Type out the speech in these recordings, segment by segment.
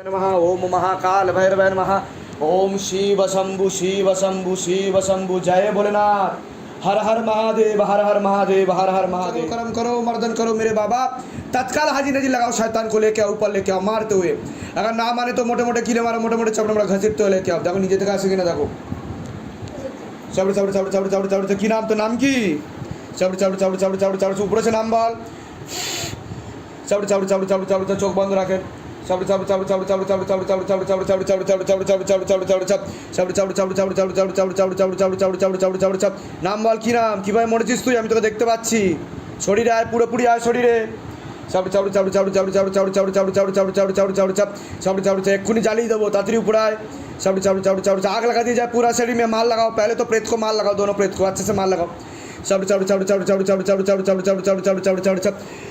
नमः ओम महाकाल भैरव नमः ओम शिव शंभु शिव शंभु शिव शंभु जय भोलेनाथ हर हर महादेव हर हर महादेव हर हर महादेव कर्म करो मर्दन करो मेरे बाबा तत्काल हाजी नजी लगाओ शैतान को लेके आओ ऊपर लेके आओ मारते हुए अगर ना माने तो मोटे मोटे कीले मारो मोटे मोटे चपड़े मोटे घसीटते हुए लेके आओ देखो नीचे तक আসে কিনা দেখো চাবড়ে চাবড়ে চাবড়ে চাবড়ে চাবড়ে চাবড়ে কি নাম তো নাম কি চাবড়ে চাবড়ে চাবড়ে চাবড়ে চাবড়ে চাবড়ে উপরে সে নাম বল চাবড়ে চাবড়ে চাবড়ে চাবড়ে চাবড়ে চাবড়ে চোখ বন্ধ রাখেন নাম বল কী নাম কীভাবে মরেছিস তুই আমি তোকে দেখতে পাচ্ছি শরীরে আয় পুরোপুরি আয় শরীরে চাপড়ে চাপড়ে চাপড়ে চাপড়ে চাপড়ে চাপড়ে চাপড়ে চাপড়ে চাপড়ে চাপড়ে চাপড়ে চাপড়ে চাপড়ে চাপ চাপড়ে চাপড়ে চাপ এক্ষুনি জ্বালিয়ে দেবো তাড়াতাড়ি উপরে আয় চাপড়ে চাপড়ে চাপড়ে আগ লাগা দিয়ে যায় পুরা पूरा মেয়ে মাল লাগাও लगाओ তো প্রেত प्रेत को माल लगाओ दोनों प्रेत को अच्छे से माल लगाओ चापड़े चापड़े चापड़े चापड़े चापड़े चापड़े चापड़े चापड़े चापड़े चापड़े चापड़े चापड़े चापड़े चापड़े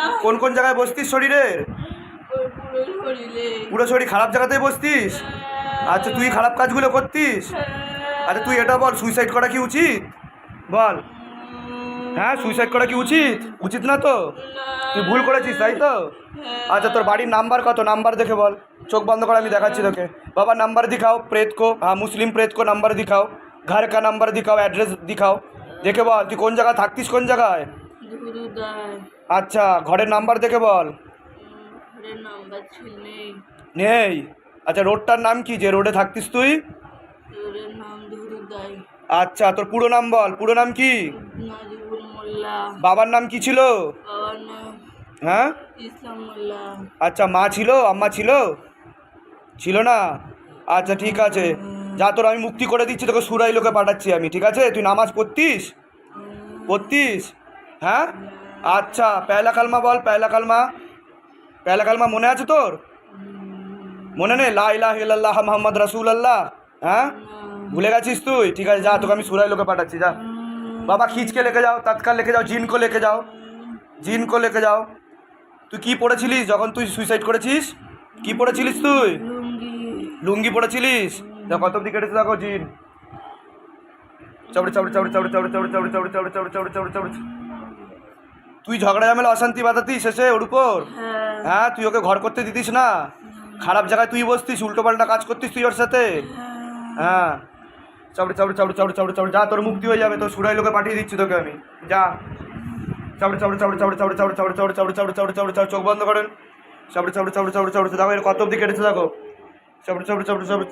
কোন কোন জায়গায় বসতিস শরীরের? পুরো শরীর খারাপ জায়গাতেই বসতিস? আচ্ছা তুই খারাপ কাজগুলো করতিস? আচ্ছা তুই এটা বল সুইসাইড করা কি উচিত? বল। হ্যাঁ সুইসাইড করা কি উচিত? উচিত না তো? তুই ভুল করেছিস, তাই তো? আচ্ছা তোর বাড়ির নাম্বার কত? নাম্বার দেখে বল। চোখ বন্ধ করে আমি দেখাচ্ছি তোকে। বাবা নাম্বার দিখাও, প্রেত কো হ্যাঁ মুসলিম প্রেত কো নাম্বার দিখাও। ঘর কা নাম্বার দিখাও অ্যাড্রেস দিখাও। দেখে বল, তুই কোন জায়গায় থাকতিস, কোন জায়গায়? আচ্ছা ঘরের নাম্বার দেখে বল। ঘরের নাম্বার ছিল নেই। নেই? আচ্ছা রোডটার নাম কি? যে রোডে থাকতিস তুই? নাম আচ্ছা তোর পুরো নাম বল। পুরো নাম কি? নাজিবুল মোল্লা। বাবার নাম কি ছিল? বাবার নাম হ্যাঁ? ইসলাম মোল্লা। আচ্ছা মা ছিল? আম্মা ছিল? ছিল না? আচ্ছা ঠিক আছে। যা তোর আমি মুক্তি করে দিচ্ছি তোকে সুরাই লোকে পাঠাচ্ছি আমি ঠিক আছে? তুই নামাজ পড়তিস? পড়তিস? হ্যাঁ? আচ্ছা পেলা কালমা বল পেলা কালমা পেলা কালমা মনে আছে তোর মনে নেই লা ইলাহা ইল্লাল্লাহ মোহাম্মদ রাসূল আল্লাহ হ্যাঁ ভুলে গেছিস তুই ঠিক আছে যা তোকে আমি সুরাই লোকে পাঠাচ্ছি যা বাবা খিচকে লেকে যাও তৎকাল লেকে যাও জিনকো লেকে যাও জিনকো লেকে যাও তুই কি পড়েছিলিস যখন তুই সুইসাইড করেছিস কি পড়েছিলিস তুই লুঙ্গি লুঙ্গি পড়েছিলিস দেখ কত দিকে কেটেছে দেখো জিন চাবড়ে চাবড়ে চাবড়ে চাবড়ে চাবড়ে চাবড়ে চাবড়ে চাবড়ে চাবড়ে চাবড়ে চাবড়ে চাবড়ে চাবড়ে তুই ঝগড়া ঝামেলা অশান্তি বাঁধাতিস শেষে ওর উপর হ্যাঁ হ্যাঁ তুই ওকে ঘর করতে দিতিস না খারাপ জায়গায় তুই বসতিস উল্টো পাল্টা কাজ করতিস তুই ওর সাথে হ্যাঁ চাবড়ে চাবড়ে চাবড়ে চাবড়ে চাবড়ে চাবড়ে যা তোর মুক্তি হয়ে যাবে তোর সুরাই লোকে পাঠিয়ে দিচ্ছি তোকে আমি যা চাবড়ে চাবড়ে চাবড়ে চাবড়ে চাবড়ে চাবড়ে চাবড়ে চাবড়ে চাবড়ে চাবড়ে চাবড়ে চাবড়ে চাবড়ে চোখ বন্ধ করেন চাবড়ে চাবড়ে চাবড়ে চাবড়ে চাবড়ে দেখো এর কত অব্দি কেটেছে দেখো চাবড়ে চাবড়ে চাবড়ে চাবড়ে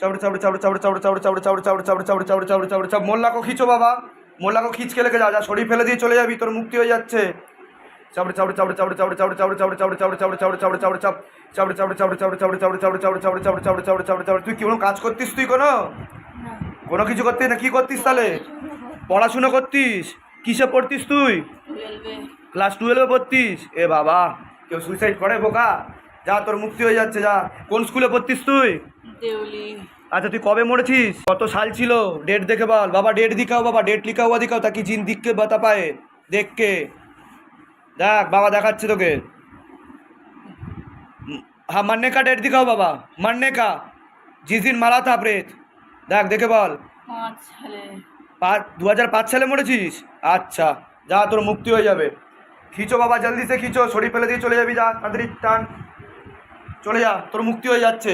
চাবড়ে চাবড়ে চাবড়ে চাবড়ে চাবড়ে চাবড়ে চাবড়ে চাবড়ে চাবড়ে চাবড়ে চাবড়ে চাবড়ে চাবড়ে চাবড়ে চাপ মোল্লাকে খিচো বাবা মোল্লাকে খিচকে লেগে যা যা শরীর ফেলে দিয়ে চলে যাবি তোর মুক্তি হয়ে যাচ্ছে চাবড়ে চাবড়ে চাবড়ে চাবড়ে চাবড়ে চাবড়ে চাবড়ে চাবড়ে চাবড়ে চাবড়ে চাবড়ে চাবড়ে চাবড়ে চাপ চাবড়ে চাবড়ে চাবড়ে চাবড়ে চাবড়ে চাবড়ে চাবড়ে চাবড়ে চাবড়ে চাবড়ে চাবড়ে চাবড়ে চাবড়ে তুই কি কোনো কাজ করতিস তুই কোনো কোনো কিছু করতিস না কি করতিস তাহলে পড়াশুনো করতিস কিসে পড়তিস তুই ক্লাস টুয়েলভে পড়তিস এ বাবা কেউ সুইসাইড করে বোকা যা তোর মুক্তি হয়ে যাচ্ছে যা কোন স্কুলে পড়তিস তুই দেউলি আচ্ছা তুই কবে মরেছিস কত সাল ছিল ডেট দেখে বল বাবা ডেট দিখাও বাবা ডেট লিখা हुआ दिखाओ ताकि जिन दिख के बता पाए देख के দেখ বাবা দেখাচ্ছে তোকে हाँ मरने का डेट दिखाओ बाबा मरने का जिस दिन मारा था प्रेत দেখ দেখে বল পাঁচ সালে পাঁচ দু হাজার পাঁচ সালে মরেছিস আচ্ছা যা তোর মুক্তি হয়ে যাবে খিচো বাবা জলদি সে খিচো শরীর ফেলে দিয়ে চলে যাবি যা তাড়াতাড়ি টান চলে যা তোর মুক্তি হয়ে যাচ্ছে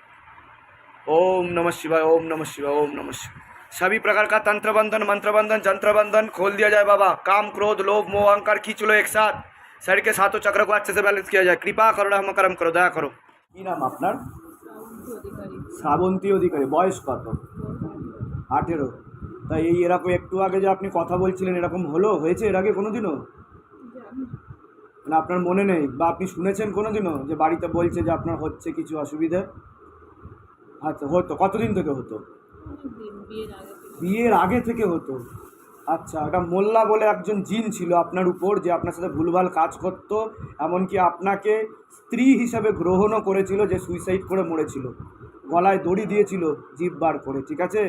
ओम नमः शिवाय ओम नमः शिवाय ओम नमः शिवाय सभी प्रकार का तंत्र बंधन मंत्र बंधन जंत्र बंधन खोल दिया जाए बाबा काम क्रोध लोभ मोह अहंकार खींच लो एक साथ शरीर के सातों चक्र को अच्छे से बैलेंस किया जाए कृपा करो हम करम करो दया करो কি নাম আপনার অধিকারী শ্রাবন্তী অধিকারী বয়স কত আঠেরো তাই এই এরকম একটু আগে যে আপনি কথা বলছিলেন এরকম হলো হয়েছে এর আগে কোনোদিনও মানে আপনার মনে নেই বা আপনি শুনেছেন কোনোদিনও যে বাড়িতে বলছে যে আপনার হচ্ছে কিছু অসুবিধে আচ্ছা হতো। কতদিন থেকে হতো? বিয়ের আগে থেকে। হতো? আচ্ছা এটা মোল্লা বলে একজন জিন ছিল আপনার উপর যে আপনার সাথে ভুলভাল কাজ করতো এমনকি আপনাকে স্ত্রী হিসাবে গ্রহণও করেছিল যে সুইসাইড করে মরেছিল। গলায় দড়ি দিয়েছিল জিভ বার করে ঠিক আছে?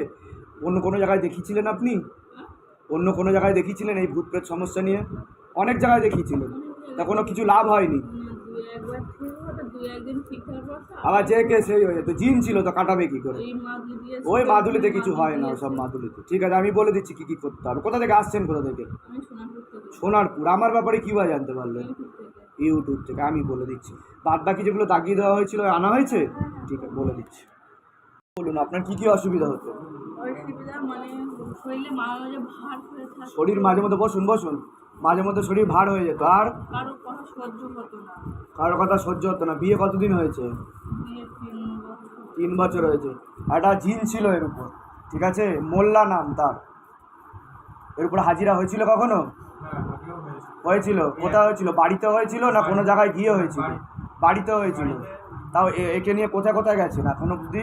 অন্য কোনো জায়গায় দেখিয়েছিলেন আপনি? অন্য কোনো জায়গায় দেখিয়েছিলেন এই ভূতপ্রেত সমস্যা নিয়ে? অনেক জায়গায় দেখিয়েছিলেন তা কোনো কিছু লাভ হয়নি? আবার যে কে সেই হয়ে যেত জিন ছিল তো কাটাবে কী করে? ওই মাদুলিতে কিছু হয় না সব মাদুলিতে। ঠিক আছে আমি বলে দিচ্ছি কী কী করতে হবে। কোথা থেকে আসছেন কোথা থেকে? সোনারপুর আমার ব্যাপারে কী বা জানতে পারলেন ইউটিউব থেকে। আমি বলে দিচ্ছি। বাদ বাকি যেগুলো দাগিয়ে দেওয়া হয়েছিল আনা হয়েছে? ঠিক আছে বলে দিচ্ছি। বলুন আপনার কী কী অসুবিধা হতো মানে হয়ে শরীর মাঝে মধ্যে বসুন বসুন। মাঝে মধ্যে শরীর ভার হয়ে যেত আর? কারোর কথা সহ্য হতো না। বিয়ে কতদিন হয়েছে? তিন বছর। হয়েছে। একটা জিন ছিল এর উপর ঠিক আছে? মোল্লা নাম তার। এর উপর হাজিরা হয়েছিল কখনো? হয়েছিল। কোথায় হয়েছিল? বাড়িতে হয়েছিল না কোনো জায়গায় গিয়ে হয়েছিল? বাড়িতে হয়েছিল। তাও একে নিয়ে কোথায় কোথায় গেছেন এখনও অবধি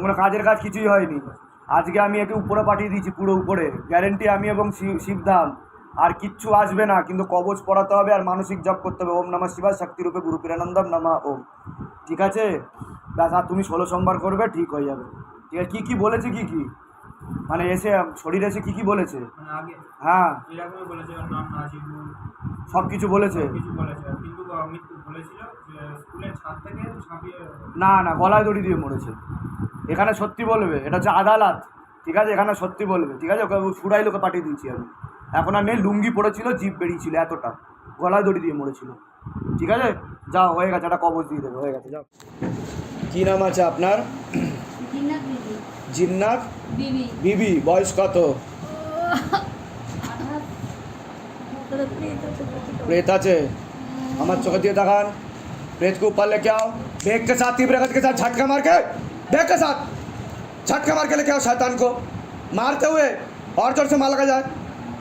কোনো কাজের কাজ কিছুই হয়নি। আজকে আমি একে উপরে পাঠিয়ে দিয়েছি পুরো উপরে। গ্যারেন্টি আমি এবং শিব- শিবধাম। আর কিচ্ছু আসবে না কিন্তু কবচ পড়াতে হবে আর মানসিক জপ করতে হবে। ওম নমঃ শিবায় শক্তিরূপে গুরু পিরানন্দম নামা ওম। ঠিক আছে? ব্যাস আর তুমি ষোলো সোমবার করবে ঠিক হয়ে যাবে। ঠিক আছে? কী কী বলেছে কী কী? মানে এসে শরীরে এসে কী কী বলেছে? মানে হ্যাঁ। সব কিছু বলেছে? না না গলায় দড়ি দিয়ে মরেছে। এখানে সত্যি বলবে এটা হচ্ছে আদালত। ঠিক আছে? এখানে সত্যি বলবে। ঠিক আছে? ওকে সুরাই লোকে পাঠিয়ে দিয়েছি আমি। এখন আর নেই লুঙ্গি পড়েছিল জিপ বেরিয়েছিল এতটা গলায় দড়ি দিয়ে মরেছিল ঠিক আছে যাও হয়ে গেছে একটা কবজ দিয়ে দেবো হয়ে গেছে যাও কী নাম আছে আপনার জিন্নাত দিদি জিন্নাত দিদি বিবি বয়স কত प्रेत আছে আমার चोखे दिए दखान प्रेत को ऊपर लेके आओ बेग के साथ तीव्र गति के साथ झटका मार के बेग के साथ झटका मार के लेके आओ शैतान को मारते हुए और जोर से मार लगा जाए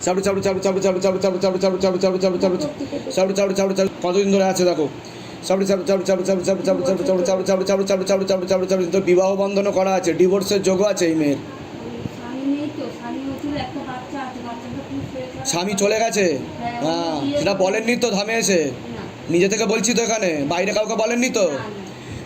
জি চাউড় চাউড় চাউড় চাউড় চাউড় চাউড় চাউড় চাউড় চাউড় চাউড় চাউড় চাউড় চাউড় চাউড় চাউড় চাউড় চাউড় কতদিন ধরে আছে দেখো চাউড় চাউড় চাউড় চাউড় চাউড় চাউড় চাউড় চাউড় চাউড় চাউড় চাউড় চাউড় চাউড় চাউড় চাউড় চাউড় তো বিবাহ বন্ধনও করা আছে ডিভোর্সের যোগও আছে এই মেয়ের স্বামী চলে গেছে হ্যাঁ সেটা বলেননি তো ধামে এসে নিজে থেকে বলছি তো এখানে বাইরে কাউকে বলেননি তো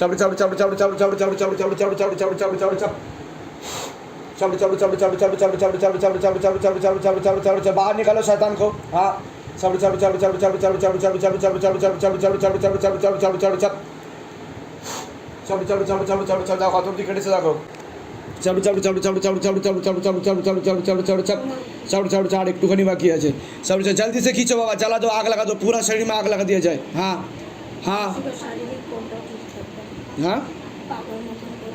चाउड़ चाउड़ चाउड़ चाउड़ चाउड़ चाउड़ चाउड़ चाउड़ चाउड़ चाउड़ चाउड़ चाउड़ चाउड़ चाउड़ चाउड़ चलो चलो चलो चलो चलो चलो चलो चलो चलो चलो चलो चलो चलो चलो चलो चलो चलो बाहर निकालो शैतान को हाँ चलो चलो चलो चलो चलो चलो चलो चलो चलो चलो चलो चलो चलो चलो चलो चलो चलो चलो चलो चलो चलो चलो চলো চলো চলো চলো চলো চলো দেখো কত অব্দি কেটেছে দেখো চলো চলো চলো চলো চলো চলো চলো চলো চলো চলো চলো চলো চলো চলো চলো चलो चलो चार একটুখানি বাকি আছে চলো চলো जल्दी से खींचो बाबा जला दो आग लगा दो पूरा शरीर में आग लगा दिया जाए हाँ हाँ শারীরিক কোনটা ঠিক করে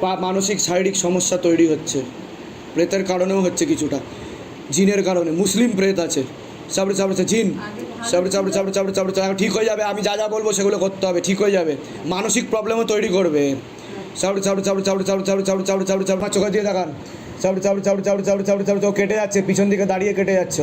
বা মানসিক শারীরিক সমস্যা তৈরি হচ্ছে প্রেতের কারণেও হচ্ছে কিছুটা জিনের কারণে মুসলিম প্রেত আছে সাবড়ে সাবড়ে জিন সাবড়ে সাবড়ে সাবড়ে সাবড়ে সাবড়ে ঠিক হয়ে যাবে আমি যা যা বলব সেগুলো করতে হবে ঠিক হয়ে যাবে মানসিক প্রবলেমও তৈরি করবে সাবড়ে সাবড়ে সাবড়ে সাবড়ে সাবড়ে সাবড়ে সাবড়ে সাবড়ে সাবড়ে সাবড়ে চোখে দিয়ে দেখান সাবড়ে সাবড়ে সাবড়ে সাবড়ে সাবড়ে সাবড়ে সাবড়ে কেটে যাচ্ছে পিছন দিকে দাঁড়িয়ে কেটে যাচ্ছে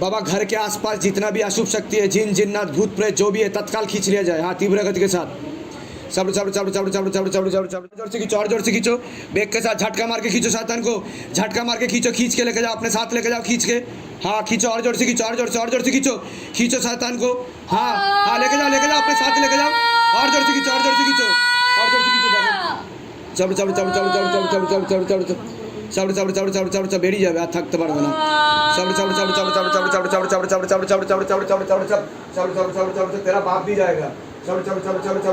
बाबा घर के आसपास जितना भी अशुभ शक्ति है जिन जिन्नात भूत प्रेत जो भी है तत्काल खींच लिया जाए हाँ तीव्र गति के साथ चाबड़ चाबड़ चाबड़ चाबड़ चाबड़ चाबड़ चाबड़ चाबड़ चाबड़ जोर से खींचो और जोर से खींचो बेग के साथ झटका मार के खींचो शैतान को झटका मार के खींचो खींच के लेके जाओ अपने साथ लेके जाओ खींच के हाँ खींचो और जोर से खींचो और जोर से और जोर से खींचो खींचो शैतान को हाँ हाँ लेके जाओ लेके जाओ अपने साथ लेके जाओ और जोर से खींचो और जोर से खींचो और जोर से खींचो चाबड़ चाबड़ चाबड़ चाबड़ चाबड़ चाबड़ चाबड़ चाबड़ चाबड़ চলো চলো চলো চাবড়ে চাবড়ে চাবড়ে চাবড়ে চাবড়ে চাবড়ে বেরিয়ে যাবে আর থাকতে পারবে না চাবড়ে চাবড়ে চাবড়ে চাবড়ে চাবড়ে চাবড়ে চাবড়ে চাবড়ে চাবড়ে চাবড়ে চাবড়ে চাবড়ে চাবড়ে চাবড়ে চাবড়ে चाबड़े चाबड़े चाबड़े चाबड़े चाबड़े तेरा बाप भी जाएगा चाबड़े चाबड़े चाबड़े चाबड़े चाबड़े चाबड़े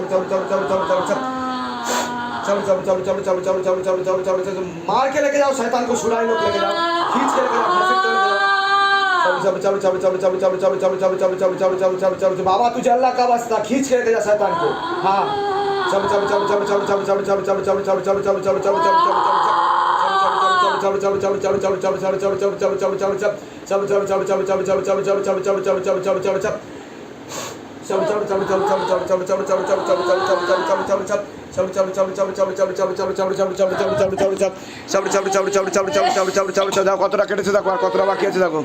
चाबड़े चाबड़े चाबड़े चाबड़े चाबड़े चाबड़े चाबड़े चाबड़े चाबड़े चाबड़े चाबड़े चाबड़े चाबड़े चाबड़े मार के लेके जाओ शैतान को छुड़ाई लोग लेके जाओ खींच के लेके जाओ घसीट के लेके जाओ चाबड़े चाबड़े चाबड़े चाबड़े चाबड़े चाबड़े चाबड़े चाबड़े चाबड़े चाबड़े चाबड़े चाबड़े चाबड़े चाबड़े चाबड़े बाबा तुझे अल्लाह का वास्ता खींच के लेके जा शैतान को हाँ चाबड़े चाबड़े चाबड़े चाबड़े चाबड़े चाबड़े चाबड़े चाबड़े चाबड़े चाबड़े चाबड़े चाबड़े चाबड़े चाबड़े चाबड़े কতটা কেটেছে দেখো আর কতটা বাকি আছে দেখো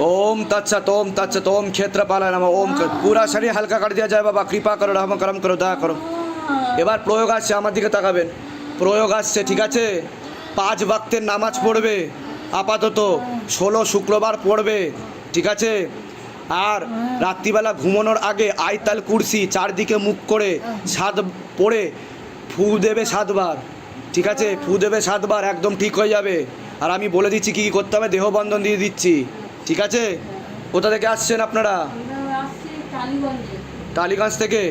ओम तत्सत ओम तत्सत ओम क्षेत्रपाल नम ओम कर पूरा शरीर हल्का कर दिया जाए बाबा कृपा करो रहम करम করো দয়া করো এবার প্রয়োগ আসছে আমার দিকে তাকাবেন প্রয়োগ আসছে ঠিক আছে? পাঁচ বাক্তের নামাজ পড়বে আপাতত ষোলো শুক্রবার পড়বে ঠিক আছে? আর রাত্রিবেলা ঘুমানোর আগে আইতাল কুরসি চারদিকে মুখ করে সাত পড়ে ফু দেবে সাতবার ঠিক আছে? ফু দেবে সাতবার একদম ঠিক হয়ে যাবে। আর আমি বলে দিচ্ছি কী কী করতে হবে দেহবন্ধন দিয়ে দিচ্ছি ঠিক আছে? কোথা থেকে আসছেন আপনারা? টালিগঞ্জে। থেকে?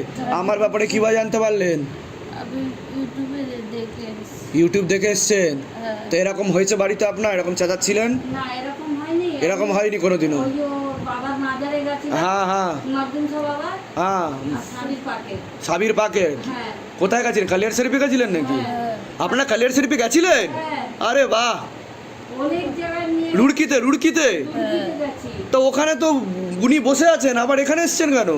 আমার ব্যাপারে কীভাবে জানতে পারলেন? ইউটিউব দেখে এসছেন? তো এরকম হয়েছে বাড়িতে আপনার? এরকম চেঁচাচ্ছিলেন এরকম হয়নি। কোনোদিনও? হ্যাঁ হ্যাঁ। হ্যাঁ। সাবির পাকে কোথায় গেছেন কালিয়ার শরীফে গেছিলেন নাকি? আপনার কালিয়ার শরীফে গেছিলেন? আরে বাহ! রুড়কিতে রুড়কিতে হ্যাঁ। তো ওখানে তো উনি বসে আছেন আবার এখানে এসছেন কেন?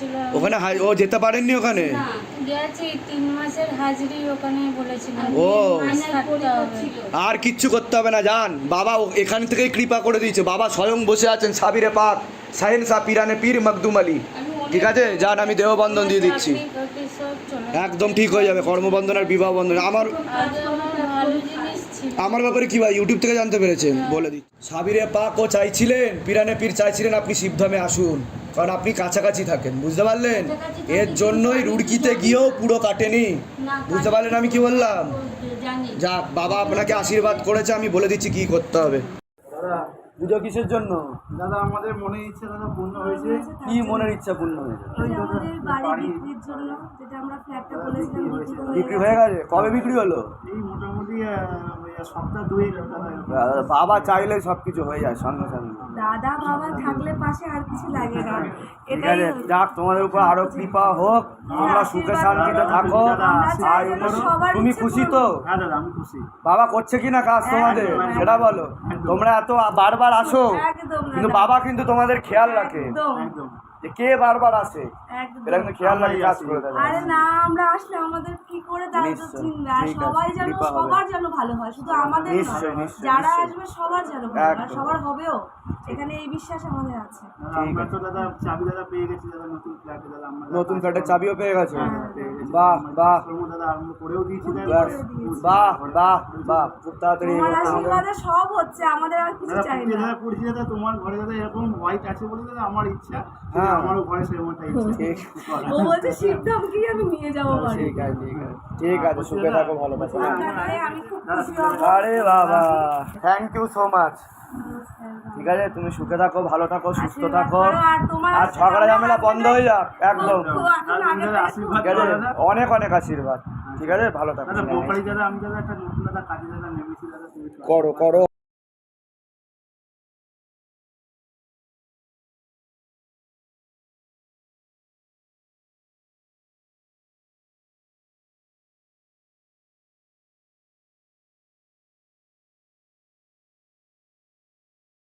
বলেছিল। ওখানে হাই- ও যেতে পারেননি ওখানে? না গেছি তিন মাসের হাজিরি ওখানে বলেছিলাম ও। আর কিচ্ছু করতে হবে না যান বাবা ও- এখান থেকেই কৃপা করে দিয়েছে। বাবা স্বয়ং বসে আছেন সাবিরে পাক সাহেন সা পিরানে পীর মকদুম আলী। ঠিক আছে? যান আমি দেহবন্ধন দিয়ে দিচ্ছি। একদম ঠিক হয়ে যাবে কর্মবন্ধন আর বিবাহ বন্ধন। আমার আমার ব্যাপারে কি ভাই? ইউটিউব থেকে জানতে পেরেছেন? বলে দিই সাবিরে পাক ও চাইছিলেন পিরানে পীর চাইছিলেন আপনি শিবধামে আসুন। কারণ আপনি কাছাকাছি থাকেন বুঝতে পারলেন? এর জন্যই রুড়কিতে গিয়েও পুরো কাটেনি। বুঝতে পারলেন আমি কি বললাম? যা বাবা আপনাকে আশীর্বাদ করেছে আমি বলে দিচ্ছি কি করতে হবে। দাদা পুজো কিসের জন্য? দাদা আমাদের মনে ইচ্ছে দাদা পূর্ণ হয়েছে। কি মনের ইচ্ছা পূর্ণ হয়েছে? ওই আমাদের বাড়ি বিক্রির জন্য যেটা আমরা ফ্ল্যাটটা বলেছিলাম বিক্রি করে হয়ে গেছে? কবে বিক্রি হলো? মোটামুটি বাবা চাইলে সব কিছু হয়ে যায় সঙ্গে সঙ্গে। দাদা বাবা থাকলে পাশে আর কিছু লাগে না। ঠিক এটাই আছে যাক তোমাদের উপর আরও কৃপা হোক তোমরা সুখে শান্তিতে থাকো আর তুমি খুশি তো? হ্যাঁ দাদা আমি খুশি। বাবা করছে কি না কাজ তোমাদের? সেটা বলো। তোমরা এত বারবার আসো কিন্তু বাবা কিন্তু তোমাদের খেয়াল রাখে। একদম একদম। যে কে বারবার আসে একদম। এটা কিন্তু খেয়াল রাখি কাজ করে দেবে আরে না আমরা আসলে আমাদের কি করে চিনবে সবাই যেন সবার যেন ভালো হয় শুধু আমাদের যারা। আসবে সবার যেন ভালো হয় সবার হবেও এখানে এই বিশ্বাস আমাদের আছে। আমরা তো দাদা চাবি দাদা পেয়ে গেছি দাদা নতুন ফ্ল্যাটে দাদা আমরা নতুন ফ্ল্যাটের চাবিও পেয়ে গেছো। হ্যাঁ, গেছি। বাহ বাহ। দাদা আরম্ভ করেও দিয়েছি দাদা। বাহ বাহ বাহ খুব তাড়াতাড়ি। আশীর্বাদে সব হচ্ছে আমাদের আর কিছু চাই না। দাদা করছি দাদা তোমার ঘরে দাদা এরকম হোয়াইট আছে বলে দাদা আমার ইচ্ছা। হ্যাঁ। আমারও ঘরে ঠিক ও বলছে শিবধাম কি আমি নিয়ে যাব বাড়ি? ঠিক আছে ঠিক আছে। ঠিক আছে সুখে থাকো ভালো থাকো। আপনাকে আমি খুব খুশি হব আরে বাবা থ্যাংক ইউ সো মাচ ঠিক আছে তুমি সুখে থাকো ভালো থাকো সুস্থ থাকো। আর ঝগড়া ঝামেলা বন্ধ হয়ে যাক একদম। ঠিক আছে অনেক অনেক আশীর্বাদ। ঠিক আছে ভালো থাকো। করো করো।